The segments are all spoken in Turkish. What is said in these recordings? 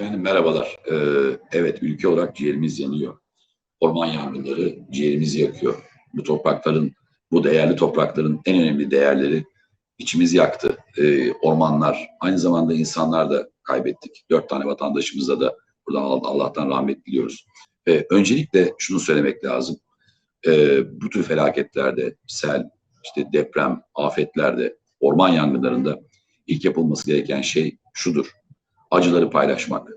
Merhabalar. Ee, evet, ülke olarak ciğerimiz yanıyor. Orman yangınları ciğerimizi yakıyor. Bu toprakların, bu değerli toprakların en önemli değerleri içimizi yaktı. Ee, ormanlar, aynı zamanda insanlar da kaybettik. Dört tane vatandaşımıza da buradan Allah'tan rahmet diliyoruz. Ee, öncelikle şunu söylemek lazım. Ee, bu tür felaketlerde, sel, işte deprem, afetlerde, orman yangınlarında ilk yapılması gereken şey şudur. Acıları paylaşmak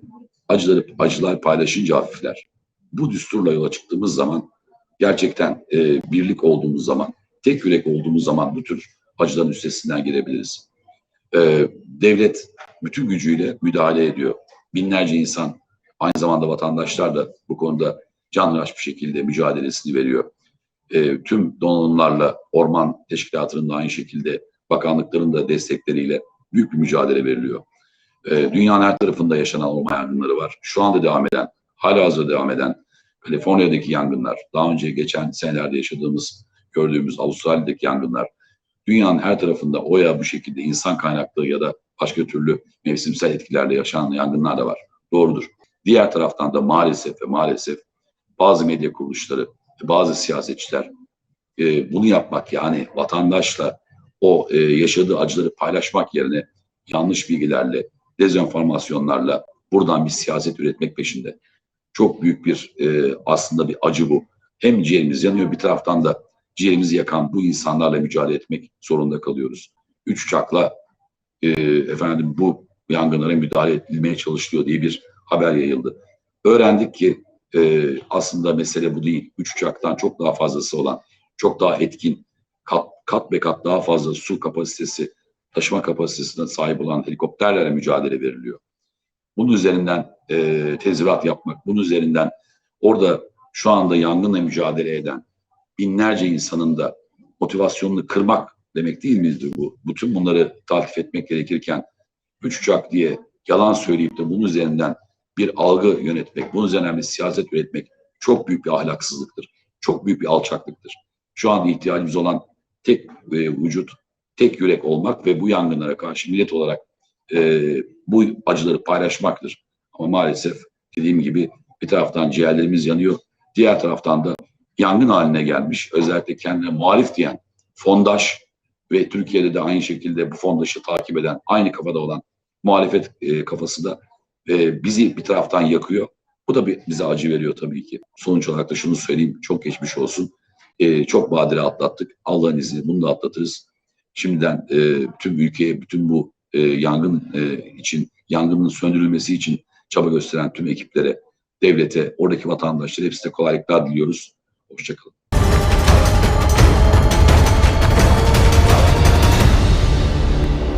acıları acılar paylaşınca hafifler. Bu düsturla yola çıktığımız zaman gerçekten e, birlik olduğumuz zaman, tek yürek olduğumuz zaman bu tür acıların üstesinden gelebiliriz. E, devlet bütün gücüyle müdahale ediyor. Binlerce insan, aynı zamanda vatandaşlar da bu konuda canhıraş bir şekilde mücadelesini veriyor. E, tüm donanımlarla orman teşkilatının da aynı şekilde bakanlıkların da destekleriyle büyük bir mücadele veriliyor. E, dünyanın her tarafında yaşanan orman yangınları var. Şu anda devam eden, hala hazırda devam eden Kaliforniya'daki yangınlar, daha önce geçen senelerde yaşadığımız, gördüğümüz Avustralya'daki yangınlar, dünyanın her tarafında o ya bu şekilde insan kaynaklı ya da başka türlü mevsimsel etkilerle yaşanan yangınlar da var. Doğrudur. Diğer taraftan da maalesef ve maalesef bazı medya kuruluşları, bazı siyasetçiler e, bunu yapmak yani vatandaşla o e, yaşadığı acıları paylaşmak yerine yanlış bilgilerle, dezenformasyonlarla buradan bir siyaset üretmek peşinde. Çok büyük bir e, aslında bir acı bu. Hem ciğerimiz yanıyor bir taraftan da ciğerimizi yakan bu insanlarla mücadele etmek zorunda kalıyoruz. Üç uçakla e, efendim bu yangınlara müdahale edilmeye çalışılıyor diye bir haber yayıldı. Öğrendik ki e, aslında mesele bu değil. Üç uçaktan çok daha fazlası olan, çok daha etkin, kat, kat be kat daha fazla su kapasitesi taşıma kapasitesine sahip olan helikopterlerle mücadele veriliyor. Bunun üzerinden e, tezvirat yapmak, bunun üzerinden orada şu anda yangınla mücadele eden binlerce insanın da motivasyonunu kırmak demek değil miydi bu? Bütün bunları takip etmek gerekirken üç uçak diye yalan söyleyip de bunun üzerinden bir algı yönetmek, bunun üzerinden bir siyaset üretmek çok büyük bir ahlaksızlıktır. Çok büyük bir alçaklıktır. Şu an ihtiyacımız olan tek e, vücut tek yürek olmak ve bu yangınlara karşı millet olarak e, bu acıları paylaşmaktır. Ama maalesef dediğim gibi bir taraftan ciğerlerimiz yanıyor, diğer taraftan da yangın haline gelmiş, özellikle kendine muhalif diyen fondaş ve Türkiye'de de aynı şekilde bu fondaşı takip eden, aynı kafada olan muhalefet e, kafası da e, bizi bir taraftan yakıyor. Bu da bir, bize acı veriyor tabii ki. Sonuç olarak da şunu söyleyeyim, çok geçmiş olsun. E, çok badire atlattık. Allah'ın izniyle bunu da atlatırız şimdiden e, bütün ülkeye, bütün bu e, yangın e, için, yangının söndürülmesi için çaba gösteren tüm ekiplere, devlete, oradaki vatandaşlara hepsine kolaylıklar diliyoruz. Hoşçakalın.